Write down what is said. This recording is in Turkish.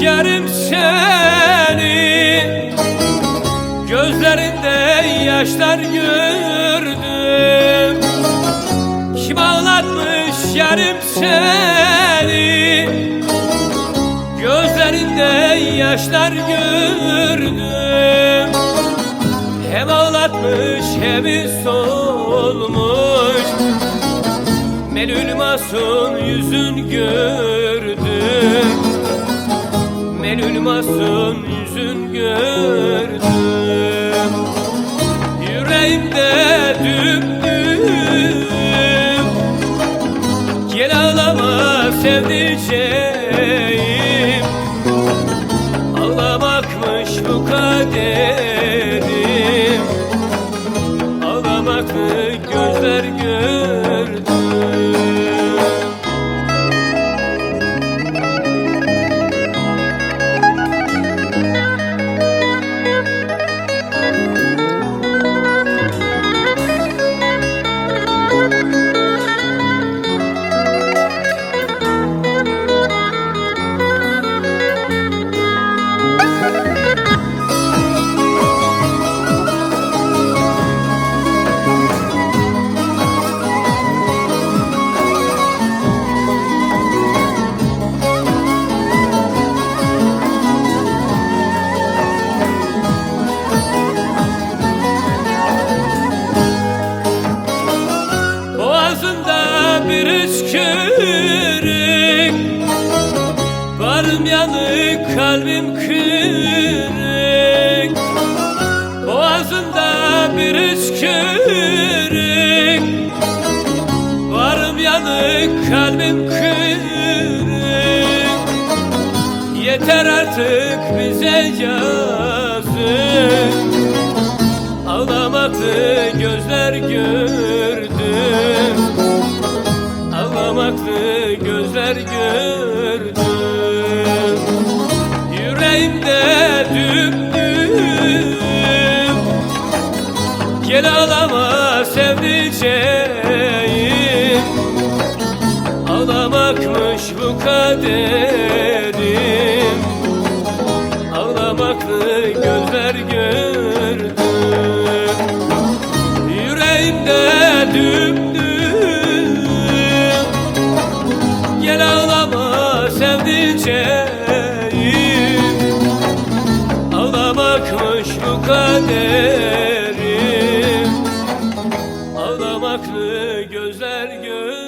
Yarım seni. Gözlerinde yaşlar gördüm. Kim ağlatmış yarım seni? Gözlerinde yaşlar gördüm. Hem ağlatmış hem solmuş Melül masum yüzün gördüm Melül masum yüzün gördüm. Yüreğimde düp Gel ağlama sevdiceğim. Ağlamakmış bu kaderim. Ağlamaklı gözler gördüm kalbim kırık Boğazında bir üskürük Varım yanık kalbim kırık Yeter artık bize yazık. Ağlamaklı gözler gördüm Ağlamaklı gözler gördüm kaderim Ağlamaklı gözler gördüm. Yüreğimde dümdüm. Gel ağlama sevdiceğim Ağlamakmış bu kaderim. Ağlamaklı gözler gördüm.